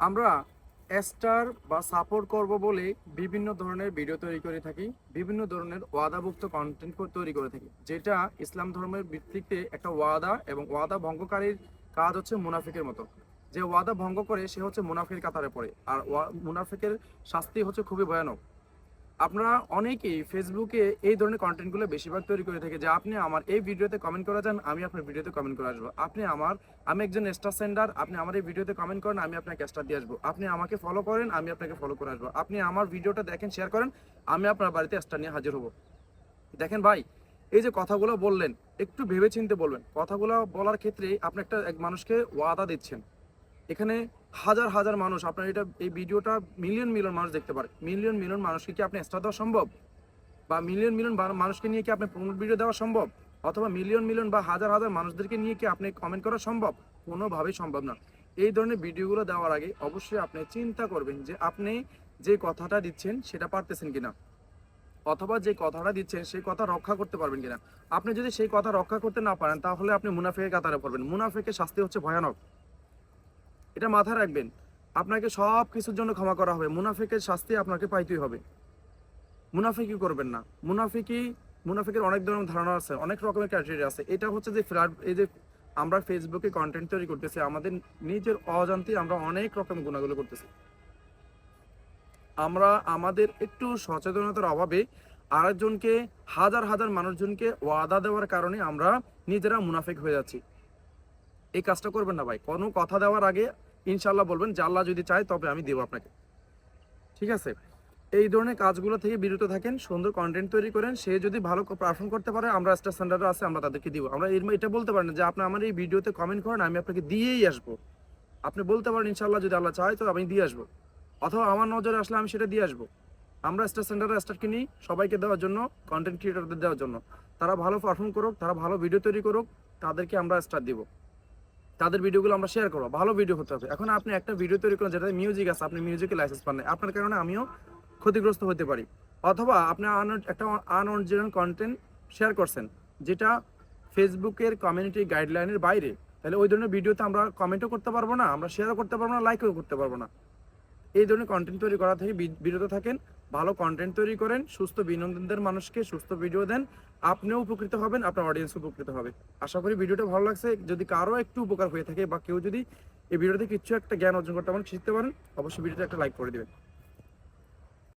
আমরা স্টার বা সাপোর্ট করব বলে বিভিন্ন ধরনের ভিডিও তৈরি করে থাকি, বিভিন্ন ধরনের ওয়াদাভুক্ত কন্টেন্ট তৈরি করে থাকি, যেটা ইসলাম ধর্মের ভিত্তিতে একটা ওয়াদা এবং ওয়াদা ভঙ্গকারীর কাজ হচ্ছে মুনাফিকের মতো। যে ওয়াদা ভঙ্গ করে, সে হচ্ছে মুনাফিকের কাতারে পড়ে। আর মুনাফিকের শাস্তি হচ্ছে খুবই ভয়ানক। আপনারা অনেকেই ফেসবুকে এই ধরনের কন্টেন্টগুলো বেশিরভাগ তৈরি করে থাকে যে আপনি আমার এই ভিডিওতে কমেন্ট করে যান, আমি আপনার ভিডিওতে কমেন্ট করে আসব। আপনি আমার, আমি একজন স্টার সেন্ডার আপনি আমার এই ভিডিওতে কমেন্ট করেন, আমি আপনাকে স্টার দিয়ে আসব। আপনি আমাকে ফলো করেন, আমি আপনাকে ফলো করে আসব। আপনি আমার ভিডিওটা দেখেন শেয়ার করেন, আমি আপনার বাড়িতে স্টার নিয়ে হাজির হব। দেখেন ভাই, এই যে কথাগুলো বললেন, একটু ভেবে চিনতে বলবেন। কথাগুলো বলার ক্ষেত্রে আপনি একটা এক মানুষকে ওয়াদা দিচ্ছেন। এখানে হাজার হাজার মানুষ, আপনার এটা, এই ভিডিওটা মিলিয়ন মিলিয়ন মানুষ দেখতে পারে। মিলিয়ন মিলিয়ন মানুষকে কি আপনি স্টার দেওয়া সম্ভব? বা মিলিয়ন মিলিয়ন মানুষকে নিয়ে কি আপনি প্রমোট ভিডিও দেওয়া সম্ভব? অথবা মিলিয়ন মিলিয়ন বা হাজার হাজার মানুষদেরকে নিয়ে কি আপনি কমেন্ট করা সম্ভব? কোনোভাবেই সম্ভব না। এই ধরনের ভিডিওগুলো দেওয়ার আগে অবশ্যই আপনি চিন্তা করবেন যে আপনি যে কথাটা দিচ্ছেন সেটা পারতেছেন কিনা। অথবা যে কথাটা দিচ্ছেন সেই কথা রক্ষা করতে পারবেন কিনা। আপনি যদি সেই কথা রক্ষা করতে না পারেন, তাহলে আপনি মুনাফেকের কাতারে পড়বেন। মুনাফেকের শাস্তি হচ্ছে ভয়ানক। এটা মাথায় রাখবেন। আপনাকে সব কিছুর জন্য ক্ষমা করা হবে। মুনাফিকের শাস্তি আপনাকে পাইতেই হবে। মুনাফিকি করবেন না। মুনাফিকি মুনাফিকের অনেক ধরনের ধারণা আছে, অনেক রকমের ক্রাইটেরিয়া আছে। এটা হচ্ছে যে ফ্ল্যাট এই যে আমরা ফেসবুকে কন্টেন্ট তৈরি করতেছি, আমাদের নিজের অজান্তে আমরা অনেক রকম গুণাগুলো করতেছি। আমরা আমাদের একটু সচেতনতার অভাবে আরেকজনকে, হাজার হাজার মানুষজনকে ওয়াদা দেওয়ার কারণে আমরা নিজেরা মুনাফিক হয়ে যাচ্ছি। এই কাজটা করবেন না ভাই। কোনো কথা দেওয়ার আগে ইনশাল্লাহ বলবেন যে আল্লাহ যদি চায়, তবে আমি দেবো আপনাকে। ঠিক আছে? এই ধরনের কাজগুলো থেকে বিরত থাকেন, সুন্দর কন্টেন্ট তৈরি করেন। সে যদি ভালো পারফর্ম করতে পারে, আমরা স্টার স্ট্যান্ডার্ড আছে, আমরা তাদেরকে দিব। আমরা এর এটা বলতে পারেন যে আপনি আমার এই ভিডিওতে কমেন্ট করেন, আমি আপনাকে দিয়েই আসব। আপনি বলতে পারেন ইনশাল্লাহ যদি আল্লাহ চায়, তো আমি দিয়ে আসব। অথবা আমার নজরে আসলে আমি সেটা দিয়ে আসব। আমরা স্টার সেন্টারে স্টারকে নিই সবাইকে দেওয়ার জন্য কন্টেন্ট ক্রিয়েটরদের দেওয়ার জন্য। তারা ভালো পারফর্ম করুক, তারা ভালো ভিডিও তৈরি করুক, তাদেরকে আমরা স্টার দিব। তাদের ভিডিওগুলো আমরা শেয়ার করব। ভালো ভিডিও হতে হবে। এখন আপনি একটা ভিডিও তৈরি করেন যেটা মিউজিক আছে, আপনি মিউজিকের লাইসেন্স পান না আপনার কারণে আমিও ক্ষতিগ্রস্ত হতে পারি। অথবা আপনি একটা আনঅরিজিনাল কন্টেন্ট শেয়ার করছেন, যেটা ফেসবুকের কমিউনিটি গাইডলাইনের বাইরে। তাহলে ওই ধরনের ভিডিওতে আমরা কমেন্টও করতে পারব না, আমরা শেয়ারও করতে পারব না লাইকও করতে পারব না। এই ধরনের কন্টেন্ট তৈরি করা থেকে বিরত থাকেন, ভালো কন্টেন্ট তৈরি করেন, সুস্থ বিনোদনদের মানুষকে সুস্থ ভিডিও দেন। আপনিও উপকৃত হবেন, আপনার অডিয়েন্স উপকৃত হবে। আশা করি ভিডিওটা ভালো লাগছে। যদি কারও একটু উপকার হয়ে থাকে বা কেউ যদি এই ভিডিওতে কিছু একটা জ্ঞান অর্জন করতে পারেন, শিখতে পারেন, অবশ্যই ভিডিওটা একটা লাইক করে দিবেন।